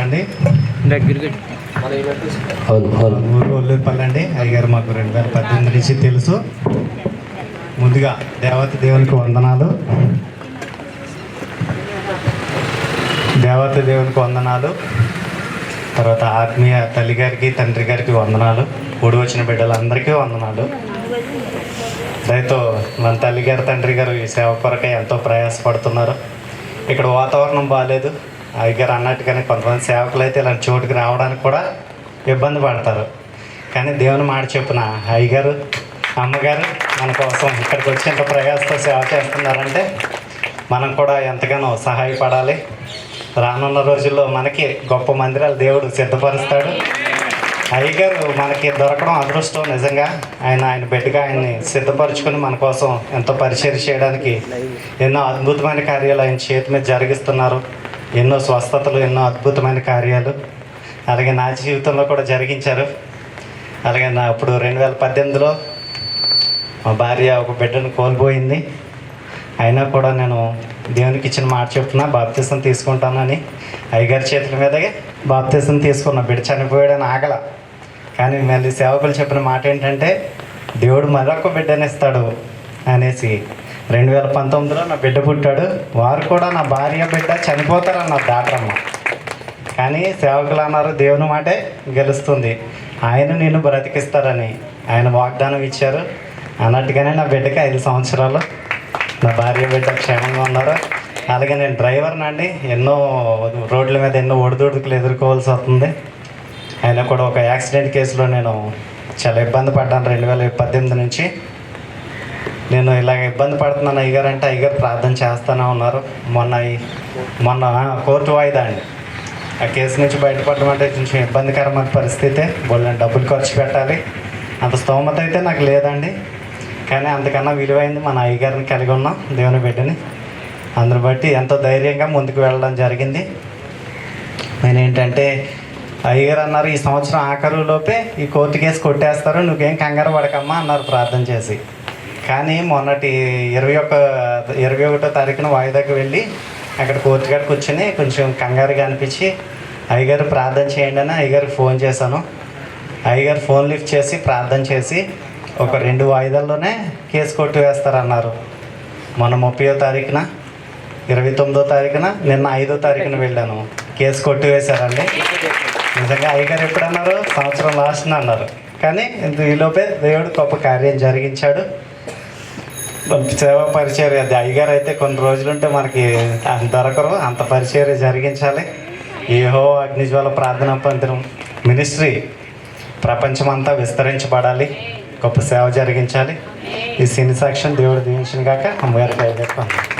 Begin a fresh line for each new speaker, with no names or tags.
అండి?
దగ్గరికి.
అవును అవును.
ఊరు ఒల్లూరుపల్లి అండి. అయ్యగారు మాకు రెండు వేల పద్దెనిమిది నుంచి తెలుసు. ముందుగా దేవత దేవునికి వందనాలు. దేవత దేవునికి వందనాలు. తర్వాత ఆత్మీయ తల్లి గారికి తండ్రి గారికి వందనాలు. కూడి వచ్చిన బిడ్డలందరికీ వందనాలు. దయతో మన తల్లి గారు తండ్రి గారు ఈ సేవ కొరకై ఎంతో ప్రయాసపడుతున్నారు. ఇక్కడ వాతావరణం బాగాలేదు అయ్యగారు అన్నట్టుగానే కొంతమంది సేవకులు అయితే ఇలాంటి చోటుకి రావడానికి కూడా ఇబ్బంది పడతారు. కానీ దేవుని మాట చెప్పున అయ్యగారు అమ్మగారు మన కోసం ఇక్కడికి వచ్చి ఇంత ప్రయాసతో సేవ చేస్తున్నారంటే మనం కూడా ఎంతగానో సహాయపడాలి. రానున్న రోజుల్లో మనకి గొప్ప మందిరాలు దేవుడు సిద్ధపరుస్తాడు. అయ్యగారు మనకి దొరకడం అదృష్టం నిజంగా. ఆయన ఆయన బిడ్డగా ఆయన్ని సిద్ధపరచుకొని మన కోసం ఎంతో పరిచయం చేయడానికి ఎన్నో అద్భుతమైన కార్యాలు ఆయన చేతి మీద జరిగిస్తున్నారు. ఎన్నో స్వస్థతలు ఎన్నో అద్భుతమైన కార్యాలు. అలాగే నా జీవితంలో కూడా జరిగించారు. అలాగే నా ఇప్పుడు రెండు వేల పద్దెనిమిదిలో మా భార్య ఒక బిడ్డను కోల్పోయింది. అయినా కూడా నేను దేవునికి ఇచ్చిన మాట చెప్తున్నా బాప్తీసం తీసుకుంటానని అయ్యగారి చేతుల మీదగా బాప్తీసం తీసుకున్నా బిడ్డ చనిపోయాడని ఆగల. కానీ మళ్ళీ సేవకులు చెప్పిన మాట ఏంటంటే దేవుడు మరొక బిడ్డనిస్తాడు అనేసి రెండు వేల పంతొమ్మిదిలో నా బిడ్డ పుట్టాడు. వారు కూడా నా భార్య బిడ్డ చనిపోతారన్నారు డాక్టరమ్మ కానీ సేవకులు అన్నారు దేవుని మాటే గెలుస్తుంది. ఆయన నేను బ్రతికిస్తారని ఆయన వాగ్దానం ఇచ్చారు. అన్నట్టుగానే నా బిడ్డకి ఐదు సంవత్సరాలు. నా భార్య బిడ్డ క్షేమంగా ఉన్నారు. అలాగే నేను డ్రైవర్ని అండి. ఎన్నో రోడ్ల మీద ఎన్నో ఒడిదుడుకులు ఎదుర్కోవాల్సి వస్తుంది. అయినా కూడా ఒక యాక్సిడెంట్ కేసులో నేను చాలా ఇబ్బంది పడ్డాను. రెండు వేల పద్దెనిమిది నుంచి నేను ఇలాగ ఇబ్బంది పడుతున్నాను అయ్యగారు అంటే అయ్యగారు ప్రార్థన చేస్తూనే ఉన్నారు. మొన్న మొన్న కోర్టు వాయిదా అండి. ఆ కేసు నుంచి బయటపడడం అంటే కొంచెం ఇబ్బందికరమైన పరిస్థితి బోళ్ళని డబ్బులు ఖర్చు పెట్టాలి. అంత స్తోమత అయితే నాకు లేదండి. కానీ అంతకన్నా విలువైంది మన అయ్యగారిని కలిగి ఉన్నాం దేవుని బిడ్డని. అందుని బట్టి ఎంతో ధైర్యంగా ముందుకు వెళ్ళడం జరిగింది. నేను ఏంటంటే అయ్యగారు అన్నారు ఈ సంవత్సరం ఆఖరులోపే ఈ కోర్టు కేసు కొట్టేస్తారు. నువ్వేం కంగారు పడకమ్మా అన్నారు ప్రార్థన చేసి. కానీ మొన్నటి ఇరవై ఒక్క ఇరవై ఒకటో తారీఖున వాయిదాకి వెళ్ళి అక్కడ కోర్టు కాడ కూర్చొని కొంచెం కంగారుగా అనిపించి అయ్యగారు ప్రార్థన చేయండి అని అయ్యగారికి ఫోన్ చేశాను. అయ్యగారు ఫోన్ లిఫ్ట్ చేసి ప్రార్థన చేసి ఒక రెండు వాయిదాల్లోనే కేసు కొట్టి వేస్తారన్నారు. మొన్న ముప్పయో తారీఖున ఇరవై తొమ్మిదో తారీఖున నిన్న ఐదో తారీఖున వెళ్ళాను. కేసు కొట్టి వేశారండి. నిజంగా అయ్యగారు ఎప్పుడన్నారు? సంవత్సరం లాస్ట్ అన్నారు. కానీ ఇంత ఈలోపే దేవుడు గొప్ప కార్యం జరిగించాడు. సేవ పరిచర్య అది అయ్యగారు అయితే కొన్ని రోజులుంటే మనకి అంత దొరకరు. అంత పరిచర్య జరిగించాలి. ఏహో అగ్నిజ్వాల ప్రార్థనా పందిరం మినిస్ట్రీ ప్రపంచమంతా విస్తరించబడాలి. గొప్ప సేవ జరిగించాలి. ఈ సిని సాక్ష్యం దేవుడు దీవించిన కాక అమ్మగారికి అయ్యగారు